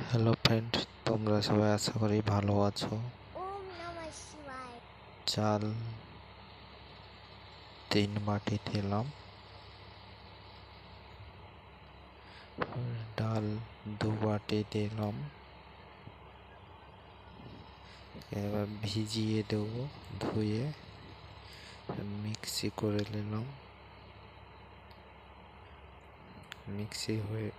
Hello friend তোমরা সবাই আশা করি ভালো আছো। চাল তিন বাটি দিলাম ডাল দু বাটি দিলাম। এবার ভিজিয়ে দেবো ধুয়ে মিক্সি করে নিলাম। মিক্সি হয়ে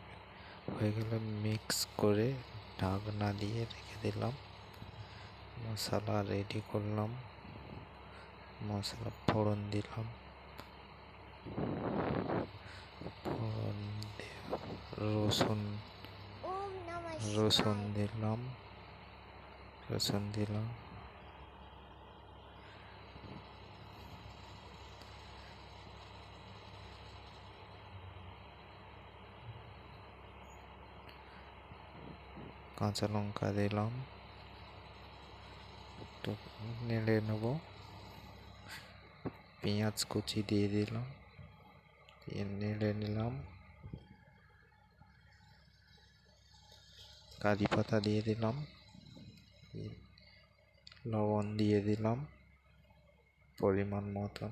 হয়ে গেলে মিক্স করে ঢাকনা দিয়ে রেখে দিলাম। মশলা রেডি করলাম। মশলা ফোড়ন দিলাম। ফোড়ন রসুন রসুন দিলাম। রসুন দিলাম। কাঁচা লঙ্কা দিলাম। একটু নেড়ে নেব। পেঁয়াজ কুচি দিয়ে দিলাম। নেড়ে নিলাম। কারি পাতা দিয়ে দিলাম। লবণ দিয়ে দিলাম। পরিমাণ মতন।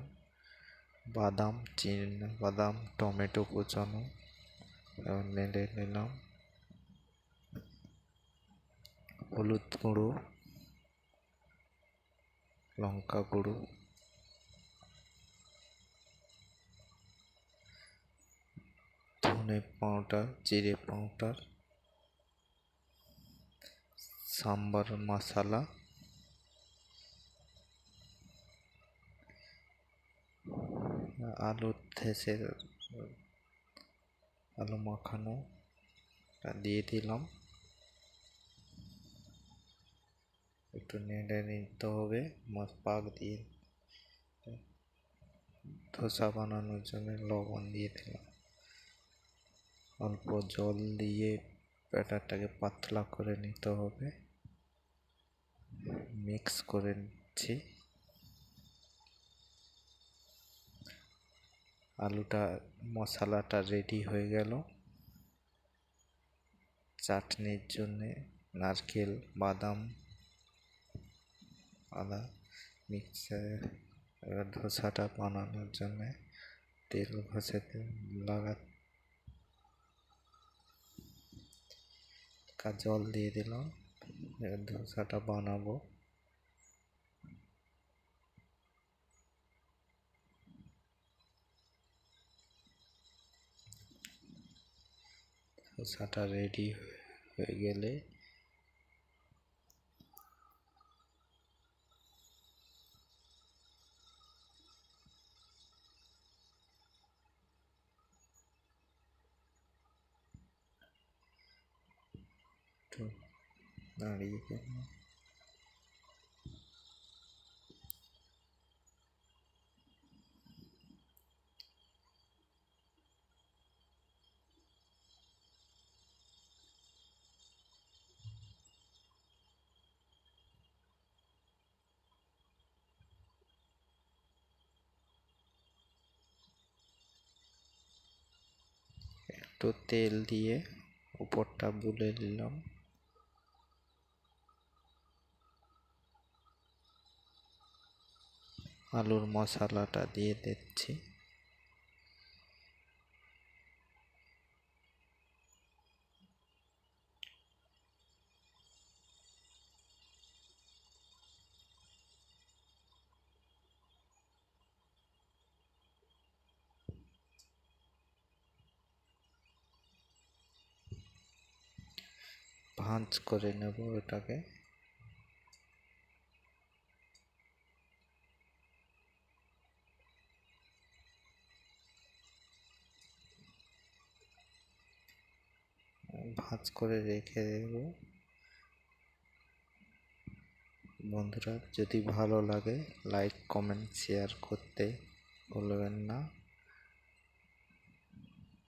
বাদাম, চিনি, বাদাম, টমেটো কুচানো। নেড়ে নিলাম। হলুদ গুঁড়ো, লঙ্কা গুঁড়ো, ধনে পাউডার, জিরে পাউডার, সাম্বার মশলা আলু থেসে আলু মাখানো দিয়ে দিলাম। একটু নেড়ে নিতে হবে পাক দিয়ে ধোসা বানানোর জন্য লবণ দিয়ে দিলাম। অল্প জল দিয়ে ব্যাটারটাকে পাতলা করে নিতে হবে। মিক্স করে নিচ্ছি। আলুটা, মশলাটা রেডি হয়ে গেল। চাটনির জন্যে নারকেল, বাদাম আদা মিক্সার এবার ধোসাটা বানানোর জন্যে তেল ঘষে লাগা জল দিয়ে দিলাম এবার ধোসাটা বানাবো। ধোসাটা রেডি হয়ে গেলে একটু দাঁড়িয়ে একটু তেল দিয়ে উপরটা বুলে নিলাম। আলুর মশলাটা দিয়ে দিচ্ছি। ভাঁজ করে নেব এটাকে। ভাঁজ করে রেখে দেব। বন্ধুরা যদি ভালো লাগে লাইক কমেন্ট শেয়ার করতে ভুলবেন না।